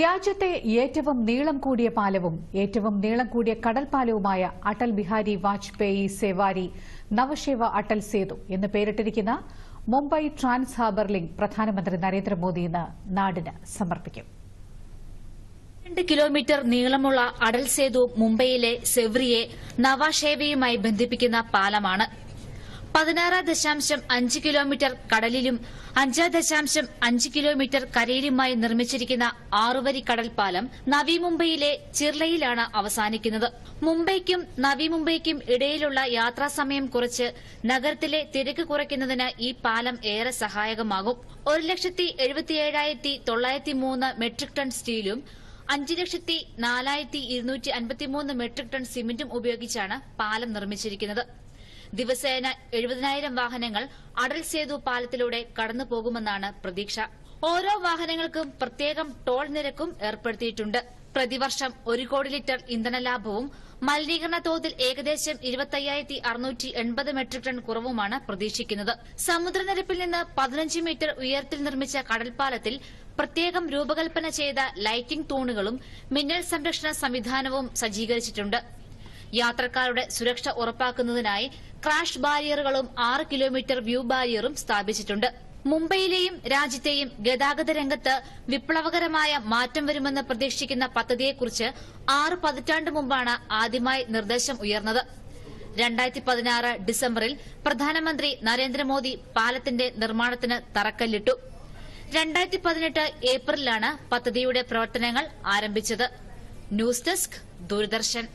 രാജ്യത്തെ ഏറ്റവും നീളം കൂടിയ പാലവും ഏറ്റവും നീളം കൂടിയ കടൽപാലവുമായ അടൽ ബിഹാരി വാജ്പേയി സേവാരി നവശേവ അടൽ സേതു എന്ന് പേരിട്ടിരിക്കുന്ന മുംബൈ ട്രാൻസ് ഹാർബർ ലിങ്ക് പ്രധാനമന്ത്രി നരേന്ദ്രമോദി ഇന്ന് നാടിന് സമർപ്പിക്കും. രണ്ട് കിലോമീറ്റർ നീളമുള്ള അടൽ സേതു മുംബൈയിലെ സെവ്രിയെ നവാഷേവയുമായി ബന്ധിപ്പിക്കുന്ന പാലമാണ് പതിനാറ് ദശാംശം അഞ്ച് കിലോമീറ്റർ കടലിലും അഞ്ച് ദശാംശം അഞ്ച് കിലോമീറ്റർ കരയിലുമായി നിർമ്മിച്ചിരിക്കുന്ന ആറുവരി കടൽപ്പാലം നവി മുംബൈയിലെ ചിർലയിലാണ് അവസാനിക്കുന്നത്. മുംബൈക്കും നവി മുംബൈക്കും ഇടയിലുള്ള യാത്രാസമയം കുറച്ച് നഗരത്തിലെ തിരക്ക് കുറയ്ക്കുന്നതിന് ഈ പാലം ഏറെ സഹായകമാകും. ഒരു ലക്ഷത്തി എഴുപത്തിയേഴായിരത്തി തൊള്ളായിരത്തി മൂന്ന് മെട്രിക് ടൺ സ്റ്റീലും അഞ്ച് ലക്ഷത്തി നാലായിരത്തി ഇരുന്നൂറ്റി അൻപത്തിമൂന്ന് മെട്രിക് ടൺ സിമന്റും ഉപയോഗിച്ചാണ് പാലം നിർമ്മിച്ചിരിക്കുന്നത്. ദിവസേന എഴുപതിനായിരം വാഹനങ്ങൾ അടൽ സേതു പാലത്തിലൂടെ കടന്നുപോകുമെന്നാണ് പ്രതീക്ഷ. ഓരോ വാഹനങ്ങൾക്കും പ്രത്യേകം ടോൾ നിരക്കും ഏർപ്പെടുത്തിയിട്ടുണ്ട്. പ്രതിവർഷം ഒരു കോടി ലിറ്റർ ഇന്ധന ലാഭവും മലിനീകരണ തോതിൽ ഏകദേശം ഇരുപത്തയ്യായിരത്തി അറുന്നൂറ്റി എൺപത് മെട്രിക് ടൺ കുറവുമാണ് പ്രതീക്ഷിക്കുന്നത്. സമുദ്രനിരപ്പിൽ നിന്ന് പതിനഞ്ച് മീറ്റർ ഉയരത്തിൽ നിർമ്മിച്ച കടൽപ്പാലത്തിൽ പ്രത്യേകം രൂപകൽപ്പന ചെയ്ത ലൈറ്റിംഗ് തൂണുകളും മിന്നൽ സംരക്ഷണ സംവിധാനവും സജ്ജീകരിച്ചിട്ടുണ്ട്. യാത്രക്കാരുടെ സുരക്ഷ ഉറപ്പാക്കുന്നതിനായി ക്രാഷ് ബാരിയറുകളും ആറ് കിലോമീറ്റർ വ്യൂ ബാരിയറും സ്ഥാപിച്ചിട്ടുണ്ട്. മുംബൈയിലെയും രാജ്യത്തെയും ഗതാഗത രംഗത്ത് വിപ്ലവകരമായ മാറ്റം വരുമെന്ന് പ്രതീക്ഷിക്കുന്ന പദ്ധതിയെക്കുറിച്ച് ആറ് പതിറ്റാണ്ട് മുമ്പാണ് ആദ്യമായി നിർദ്ദേശം ഉയർന്നത്. രണ്ടായിരത്തി പതിനാറ് ഡിസംബറിൽ പ്രധാനമന്ത്രി നരേന്ദ്രമോദി പാലത്തിന്റെ നിർമ്മാണത്തിന് തറക്കല്ലിട്ടു. രണ്ടായിരത്തി പതിനെട്ട് ഏപ്രിലാണ് പദ്ധതിയുടെ പ്രവർത്തനങ്ങൾ ആരംഭിച്ചത്. News desk Doordarshan.